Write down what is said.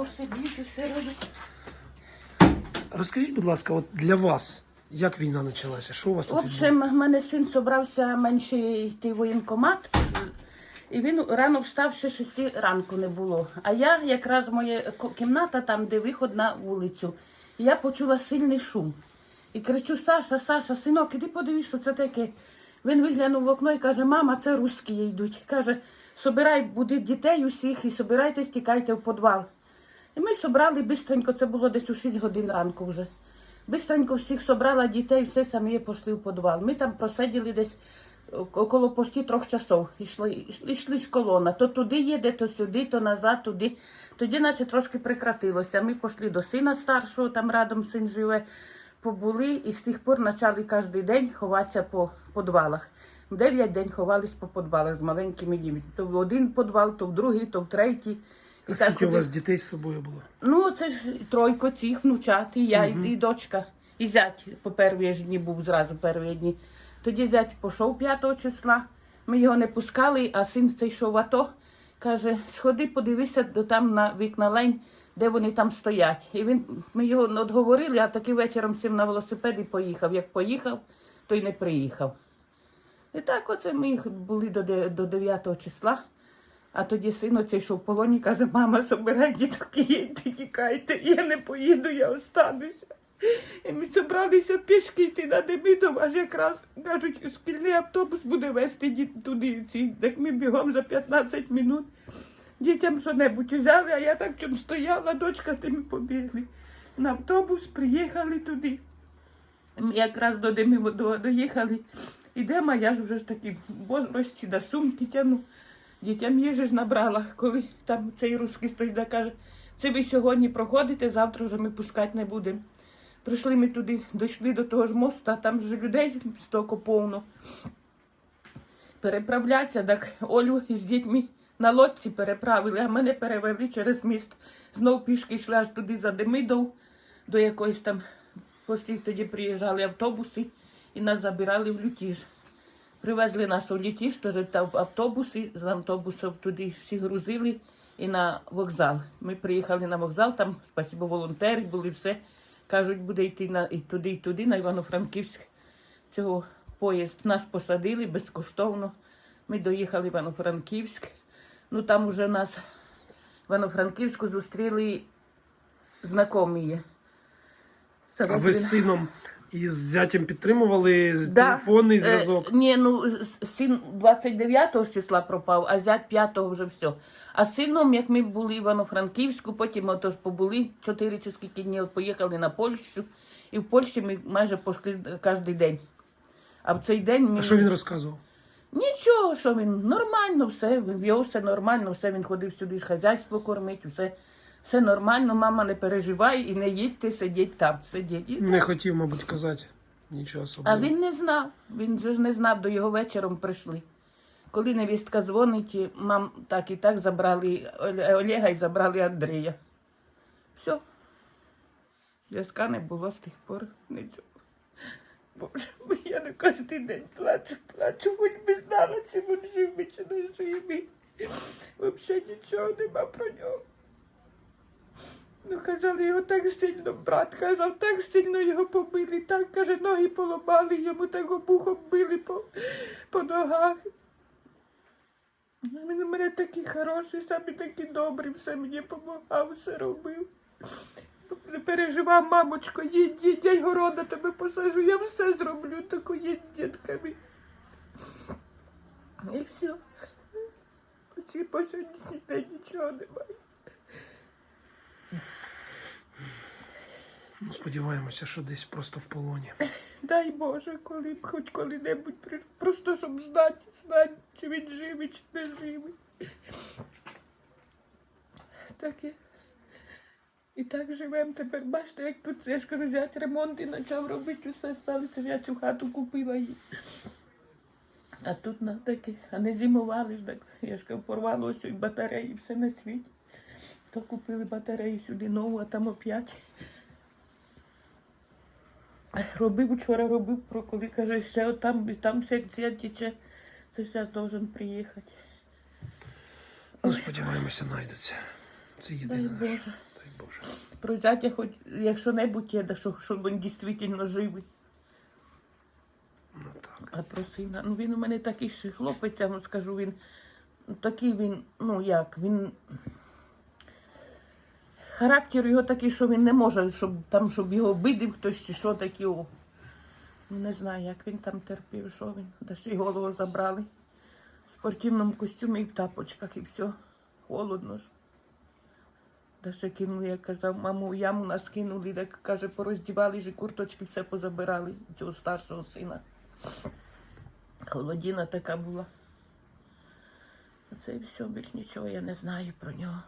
його все б'ють, все роблять. Розкажіть, будь ласка, от для вас, як війна почалася? Що у вас В тут відбулося? общем, в мене син собрався менше йти в воєнкомат, і він рано встав, ще 6 ранку не було. А я якраз моя кімната, там, де виход на вулицю, і я почула сильний шум. І кричу: Саша, Саша, синок, іди подивись, що це таке. Він виглянув в окно і каже: Мама, це русські йдуть. Каже, собирай буди дітей усіх і собирайтесь, тікайте в підвал. І ми собрали бистренько, це було десь у 6 годин ранку вже. Бистренько всіх собрала дітей, все самі пішли в підвал. Ми там просиділи десь около почти трьох часов. Ішли, йшли ж колона. То туди їде, то сюди, то назад, туди. Тоді, наче трошки прекратилося. Ми пішли до сина старшого, там радом син живе, побули і з тих пор почали кожен день ховатися по підвалах. Дев'ять день ховались по підвалах з маленькими дітьми. То в один підвал, то в другий, то в третій. А скільки у вас дітей з собою було? Ну, це ж тройко цих внучат, і я, і, і дочка. І зять по перші ж дні був зразу перші дні. Тоді зять пішов 5 числа. Ми його не пускали, а син цей йшов в АТО. Каже, сходи, подивися до там на вікна лень, де вони там стоять. І він, ми його отговорили, а таки вечором сів на велосипед і поїхав. Як поїхав, то й не приїхав. І так оце ми їх були до, до 9 числа. А тоді син оцей, що в полоні, каже, мама, собирай діток їдьте, тікайте, я не поїду, я остануся. І ми зібралися пішки йти на Демидов, аж якраз кажуть, шкільний автобус буде вести туди. Ці. Так ми бігом за 15 минут дітям що-небудь взяли, а я так чим стояла, дочка тими побігли. На автобус приїхали туди. Ми якраз до Демидова доїхали. Ідемо, а я ж вже ж таки в возрасті до сумки тяну. Дітям їжі ж набрала, коли там цей русський стоїть, да каже, це ви сьогодні проходите, завтра вже ми пускати не будемо. Прийшли ми туди, дійшли до того ж моста, там ж людей стоко повно. Переправляться, так Олю з дітьми на лодці переправили, а мене перевели через міст. Знов пішки йшли аж туди за Демидов, до якоїсь там пошті тоді приїжджали автобуси і нас забирали в лютіж. Привезли нас у літіж, теж та в автобуси, з автобусів туди всі грузили і на вокзал. Ми приїхали на вокзал, там, спасибо, волонтери були, все. Кажуть, буде йти на, і туди, і туди, на Івано-Франківськ. Цього поїзд нас посадили безкоштовно. Ми доїхали в Івано-Франківськ. Ну там уже нас в Івано-Франківську зустріли знайомі. А ви з сином і з зятям підтримували з- Да. телефонний Е, ні, ну с- син 29-го числа пропав, а зять 5 вже все. А з сином, як ми були в Івано-Франківську, потім отож побули 4 чи скільки днів, поїхали на Польщу. І в Польщі ми майже кожен день. А в цей день ми... А що він розказував? Нічого, що він нормально, все, в його все нормально, все він ходив сюди ж хазяйство кормить, все, все нормально, мама не переживай і не їдьте, сидіть там, сидіть. І Не хотів, мабуть, казати нічого а особливого. він не знав. Він же ж не знав, до його вечором прийшли. Коли невістка дзвонить, і мам так і так забрали Оле- Олега і забрали Андрія. Все. Зв'язка не було з тих пор нічого. Боже, бо я не кожен день плачу, плачу, хоч би знала, чи він живий, чи не живий. Взагалі нічого нема про нього. Ну, казали, його так сильно, брат казав, так сильно його побили, так, каже, ноги поламали, йому так обухом били по, по ногах. Він у мене такий хороший, самі такі добрі, все мені допомагав, все робив. Не переживай, мамочко, їдь, їдь, я й города тебе посажу, я все зроблю, таку їдь з дітками. І все. По сьогоднішній день нічого немає. Ну, сподіваємося, що десь просто в полоні. Дай Боже, коли б хоч коли-небудь просто щоб знати, знати, чи він живий, чи не живий. Так і, і так живемо тепер. Бачите, як тут я ж кажу, взяти ремонт і почав робити усе сталося. Я цю хату купила її. А тут на таке, а не зимували ж так. Я ж кажу, порвалося і батареї, все на світі. То купили батареї сюди нову, а там оп'ять. Робив вчора, робив про коли каже, ще там, там секція тече. Це зараз должен приїхати. Ну, сподіваємося, знайдуться. Це Дай єдине. Боже. Дай Боже. Про зятя хоч якщо небудь є, що, щоб він дійсно живий. Ну так. А про сина, ну він у мене такий ще хлопець, я вам скажу, він такий він, ну як, він. Характер його такий, що він не може, щоб там, щоб його видив хтось чи що таке. Ну, Не знаю, як він там терпів, що він. Да ще й голову забрали. В спортивному костюмі і в тапочках, і все. Холодно ж. Да ще кинули, як казав, маму в яму нас кинули, так каже, пороздівали ж курточки все позабирали цього старшого сина. Холодіна така була. Оце і все, більш нічого я не знаю про нього.